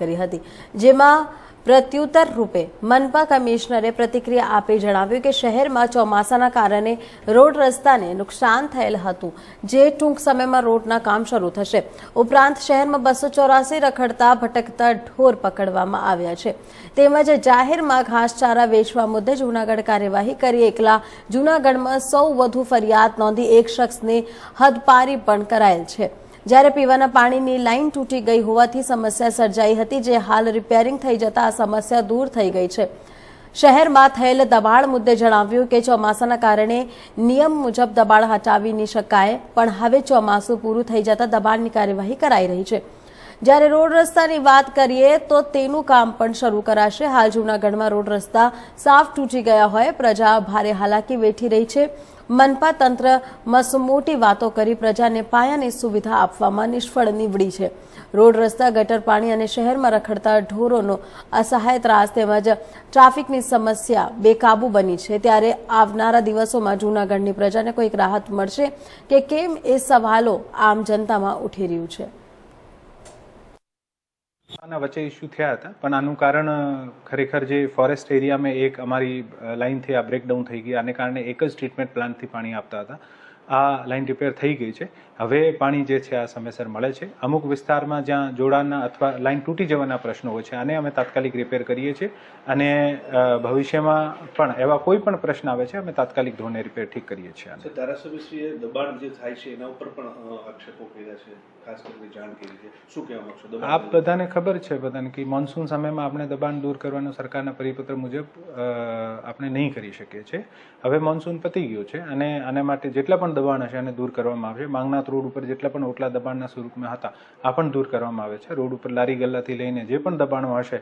કરી હતી. જેમાં પ્રત્યુત્તર રૂપે મનપા કમિશનરે પ્રતિક્રિયા આપી જણાવ્યું કે શહેરમાં ચોમાસાના કારણે રોડ રસ્તાને નુકસાન થયેલ હતું. જે ટૂંક સમયમાં રોડના કામ શરૂ થશે. ઉપરાંત શહેરમાં બસો ચોરાસી રખડતા ભટકતા ઢોર પકડવામાં આવ્યા છે. તેમજ જાહેરમાં ઘાસચારા વેચવા મુદ્દે જૂનાગઢ કાર્યવાહી કરી એકલા જૂનાગઢમાં સૌ વધુ ફરિયાદ નોંધી એક શખ્સને હદપારી પણ કરાયેલ છે. જ્યારે પીવાના પાણીની લાઇન તૂટી ગઈ હોવાથી સમસ્યા સર્જાઈ હતી જે હાલ રિપેરિંગ થઈ જતા આ સમસ્યા દૂર થઈ ગઈ છે. શહેરમાં થયેલ દબાણ મુદ્દે જણાવ્યું કે ચોમાસાના કારણે નિયમ મુજબ દબાણ હટાવી નહીં શકાય, પણ હવે ચોમાસું પૂરું થઈ જતા દબાણની કાર્યવાહી કરાઈ રહી છે. જ્યારે રોડ રસ્તાની વાત કરીએ તો તેનું કામ પણ શરૂ કરાશે. હાલ જૂનાગઢમાં રોડ રસ્તા સાફ તૂટી ગયા હોય. પ્રજા ભારે હાલાકી વેઠી રહી છે. મનપા તંત્ર મસમોટી મોટી વાતો કરી પ્રજાને પાયાની સુવિધા આપવામાં નિષ્ફળ નીવડી છે. રોડ રસ્તા, ગટર પાણી અને શહેરમાં રખડતા ઢોરોનો અસહાય ત્રાસ તેમજ ટ્રાફિકની સમસ્યા બેકાબુ બની છે. ત્યારે આવનારા દિવસોમાં જૂનાગઢની પ્રજાને કોઈક રાહત મળશે કે કેમ એ સવાલો આમ જનતામાં ઉઠી રહ્યું છે. આના વચ્ચે ઇસ્યુ થયા હતા. પણ આનું કારણ ખરેખર જે ફોરેસ્ટ એરિયામાં એક અમારી લાઇનથી આ બ્રેકડાઉન થઈ ગઈ. આને કારણે એક જ ટ્રીટમેન્ટ પ્લાન્ટથી પાણી આપતા હતા. આ લાઈન રિપેર થઈ ગઈ છે. હવે પાણી જે છે આ સમયસર મળે છે. અમુક વિસ્તારમાં જ્યાં જોડાણના અથવા લાઈન તૂટી જવાના પ્રશ્નો હોય છે આને અમે તાત્કાલિક રિપેર કરીએ છીએ. અને ભવિષ્યમાં પણ એવા કોઈ પણ પ્રશ્ન આવે છે અમે તાત્કાલિક ધોરણે રિપેર ઠીક કરીએ છીએ ધારાસભ્યશ્રીએ દબાણ જે થાય છે એના ઉપર પણ આક્ષેપો કર્યા છે. ખાસ કરીને જાણ કરી છે. શું કહેવા માંગશો? આપ બધાને ખબર છે બધાને કે મોન્સૂન સમયમાં આપણે દબાણ દૂર કરવાનું સરકારના પરિપત્ર મુજબ આપણે નહીં કરી શકીએ છીએ. હવે મોન્સૂન પતી ગયું છે અને આને માટે જેટલા પણ દબાણ હશે અને દૂર કરવામાં આવશે. માંગનાથ રોડ ઉપર જેટલા પણ ઓટલા દબાણના સ્વરૂપમાં હતા, આ પણ દૂર કરવામાં આવે છે. રોડ ઉપર લારી ગલ્લાથી લઈને જે પણ દબાણો હશે